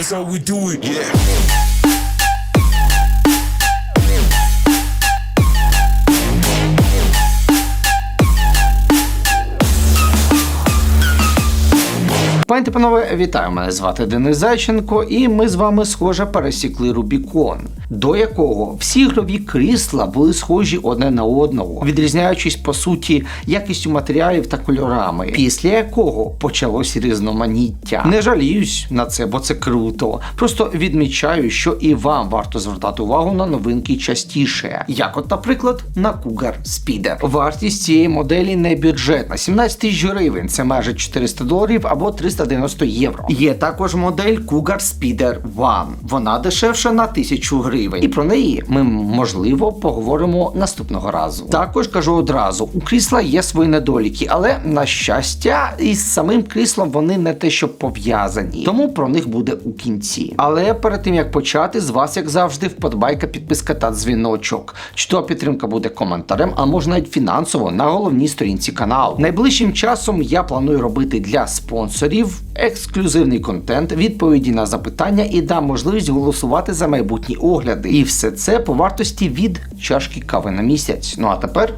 That's how we do it. Yeah. Пані та панове, вітаю! Мене звати Денис Зайченко, і ми з вами схоже пересікли Рубікон, до якого всі ігрові крісла були схожі одне на одного, відрізняючись по суті якістю матеріалів та кольорами, після якого почалось різноманіття. Не жаліюсь на це, бо це круто. Просто відмічаю, що і вам варто звертати увагу на новинки частіше, як, от, наприклад, на Cougar Speeder. Вартість цієї моделі не бюджетна 17 тисяч гривень, це майже 400 доларів або 390 євро. Є також модель Cougar Speeder One. Вона дешевша на 1000 гривень. І про неї ми можливо поговоримо наступного разу. Також кажу одразу: у крісла є свої недоліки, але на щастя, із самим кріслом вони не те, що пов'язані. Тому про них буде у кінці. Але перед тим як почати, з вас, як завжди, вподобайка, підписка та дзвіночок. Чудова підтримка буде коментарем, а може навіть фінансово на головній сторінці каналу. Найближчим часом я планую робити для спонсорів ексклюзивний контент, відповіді на запитання і дам можливість голосувати за майбутні огляди. І все це по вартості від чашки кави на місяць. Ну а тепер.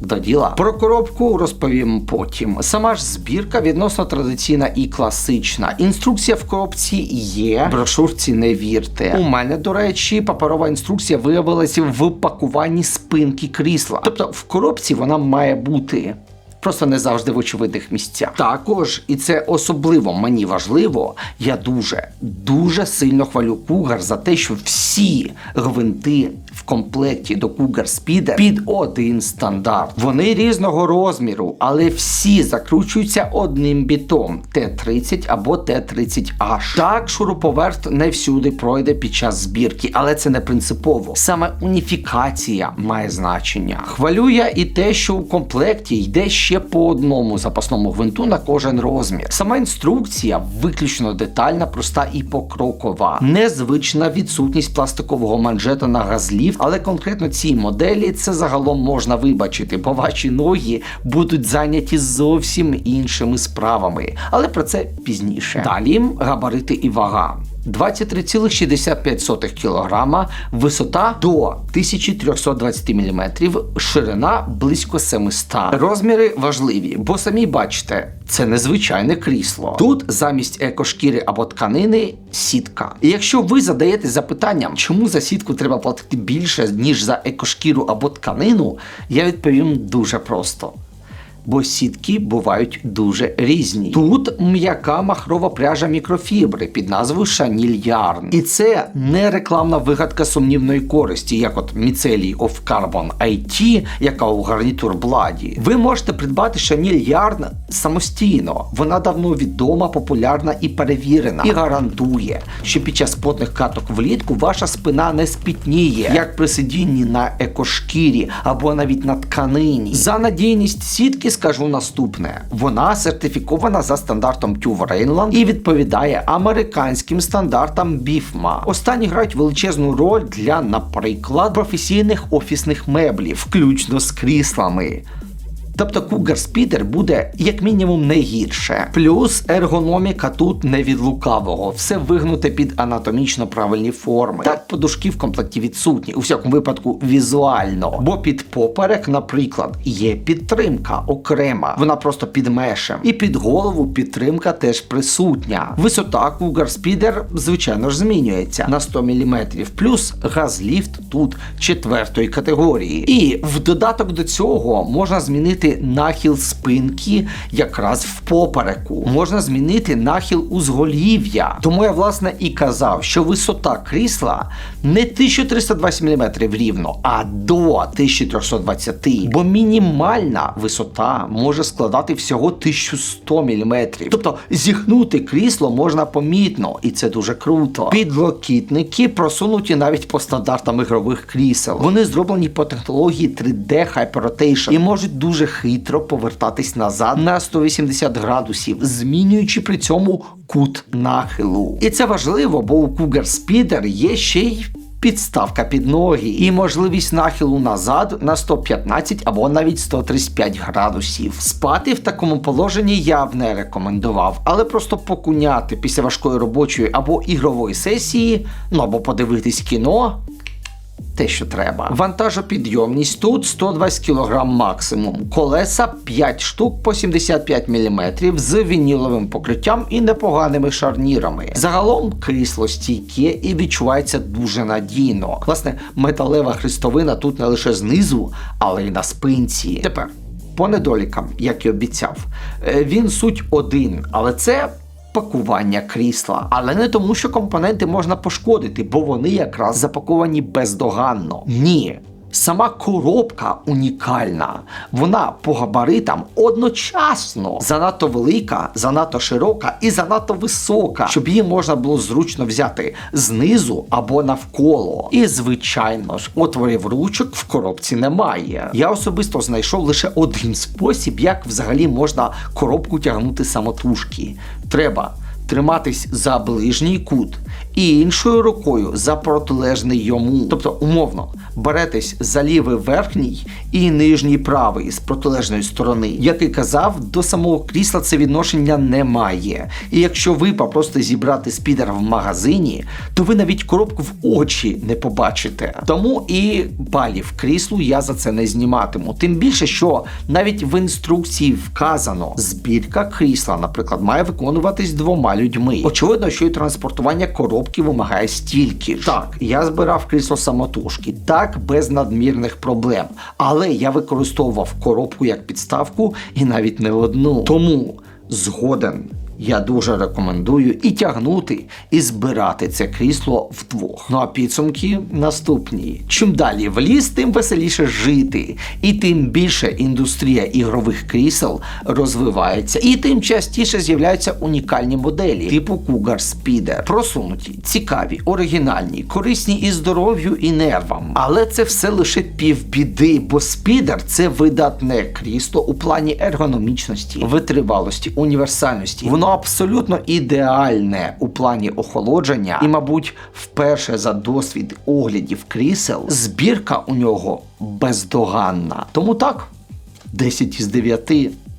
До діла про коробку розповім потім. Сама ж збірка відносно традиційна і класична. Інструкція в коробці є. Брошурці не вірте. У мене, до речі, паперова інструкція виявилася в пакуванні спинки крісла. Тобто в коробці вона має бути. Просто не завжди в очевидних місцях. Також, і це особливо мені важливо, я дуже дуже сильно хвалю кугар за те, що всі гвинти комплекті до Cougar Speeder під один стандарт. Вони різного розміру, але всі закручуються одним бітом Т-30 або Т-30H. Так, шуруповерт не всюди пройде під час збірки, але це не принципово. Саме уніфікація має значення. Хвалю я і те, що у комплекті йде ще по одному запасному гвинту на кожен розмір. Сама інструкція виключно детальна, проста і покрокова. Незвична відсутність пластикового манжета на газліфт, але конкретно цій моделі це загалом можна вибачити, бо ваші ноги будуть зайняті зовсім іншими справами. Але про це пізніше. Далі габарити і вага. 23,65 кг, висота до 1320 мм, ширина близько 700. Розміри важливі, бо самі бачите, це незвичайне крісло. Тут замість екошкіри або тканини сітка. І якщо ви задаєте запитанням, чому за сітку треба платити більше, ніж за екошкіру або тканину, я відповім дуже просто бо сітки бувають дуже різні. Тут м'яка махрова пряжа мікрофібри під назвою Chanel Yarn. І це не рекламна вигадка сумнівної користі, як от Myceli of Carbon IT, яка у гарнітур Бладі. Ви можете придбати Chanel Yarn самостійно. Вона давно відома, популярна і перевірена, і гарантує, що під час потних каток влітку ваша спина не спітніє, як при сидінні на екошкірі або навіть на тканині. За надійність сітки скажу наступне: вона сертифікована за стандартом TÜV Rheinland і відповідає американським стандартам BIFMA. Останні грають величезну роль для, наприклад, професійних офісних меблів, включно з кріслами. Тобто Cougar Speeder буде як мінімум не гірше. Плюс ергономіка тут не від лукавого, все вигнуте під анатомічно правильні форми. Так, подушки в комплекті відсутні, у всякому випадку візуально. Бо під поперек, наприклад, є підтримка окрема, вона просто під мешем. І під голову підтримка теж присутня. Висота Cougar Speeder, звичайно ж, змінюється на 100 мм, плюс газліфт тут четвертої категорії. І в додаток до цього можна змінити нахил спинки якраз в попереку. Можна змінити нахил узголів'я. Тому я власне і казав, що висота крісла не 1320 мм рівно, а до 1320. Бо мінімальна висота може складати всього 1100 мм. Тобто зігнути крісло можна помітно, і це дуже круто. Підлокітники просунуті навіть по стандартам ігрових крісел. Вони зроблені по технології 3D Hyper Rotation і можуть дуже хитро повертатись назад на 180 градусів, змінюючи при цьому кут нахилу. І це важливо, бо у Cougar Speeder є ще й підставка під ноги і можливість нахилу назад на 115 або навіть 135 градусів. Спати в такому положенні я б не рекомендував, але просто покуняти після важкої робочої або ігрової сесії, ну або подивитись кіно. Те, що треба. Вантажопідйомність тут 120 кг максимум. Колеса 5 штук по 75 мм з вініловим покриттям і непоганими шарнірами. Загалом крісло стійке і відчувається дуже надійно. Власне, металева хрестовина тут не лише знизу, але й на спинці. Тепер. По недолікам, як і обіцяв, Е, він суть один, але це пакування крісла. Але не тому, що компоненти можна пошкодити, бо вони якраз запаковані бездоганно. Ні. Сама коробка унікальна. Вона по габаритам одночасно занадто велика, занадто широка і занадто висока, щоб її можна було зручно взяти знизу або навколо. І звичайно ж, отворів ручок в коробці немає. Я особисто знайшов лише один спосіб, як взагалі можна коробку тягнути самотужки. Треба триматись за ближній кут і іншою рукою за протилежний йому. Тобто, умовно, беретесь за лівий верхній і нижній правий з протилежної сторони. Як і казав, до самого крісла це відношення немає. І якщо ви попросите зібрати спідер в магазині, то ви навіть коробку в очі не побачите. Тому і балів кріслу я за це не зніматиму. Тим більше, що навіть в інструкції вказано, збірка крісла, наприклад, має виконуватись двома людьми. Очевидно, що і транспортування коробки вимагає стільки ж. Так, я збирав крісло самотужки, так без надмірних проблем. Але я використовував коробку як підставку і навіть не одну. Тому згоден. Я дуже рекомендую і тягнути, і збирати це крісло вдвох. Ну а підсумки наступні: чим далі в ліс, тим веселіше жити, і тим більше індустрія ігрових крісел розвивається, і тим частіше з'являються унікальні моделі, типу Cougar Speeder. Просунуті, цікаві, оригінальні, корисні і здоров'ю, і нервам. Але це все лише півбіди, бо спідер це видатне крісло у плані ергономічності, витривалості, універсальності. Воно абсолютно ідеальне у плані охолодження, і, мабуть, вперше за досвід оглядів крісел збірка у нього бездоганна. Тому так, 10 із 9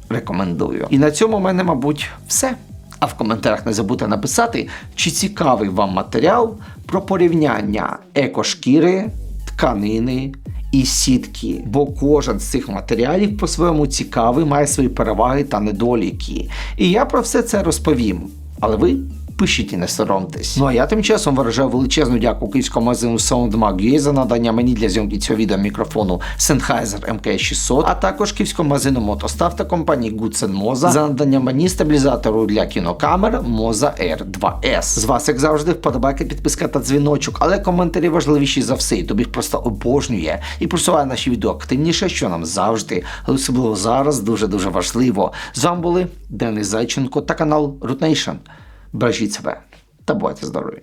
рекомендую. І на цьому в мене, мабуть, все. А в коментарях не забудьте написати, чи цікавий вам матеріал про порівняння екошкіри, тканини і сітки. Бо кожен з цих матеріалів по-своєму цікавий, має свої переваги та недоліки. І я про все це розповім. Але ви пишіть і не соромтесь. Ну а я тим часом виражаю величезну дяку київському магазину SoundMag.ua за надання мені для зйомки цього відео мікрофону Sennheiser MK600, а також київському магазину Мотостав та компанії Goodsen Moza за надання мені стабілізатору для кінокамер Moza Air 2S. З вас, як завжди, вподобайки, підписка та дзвіночок, але коментарі важливіші за все, і тобі просто обожнює і просуває наші відео активніше, що нам завжди, але особливо зараз дуже дуже важливо. З вами були Денис Зайченко та канал Root Nation. Бережіть себе та бувайте здорові!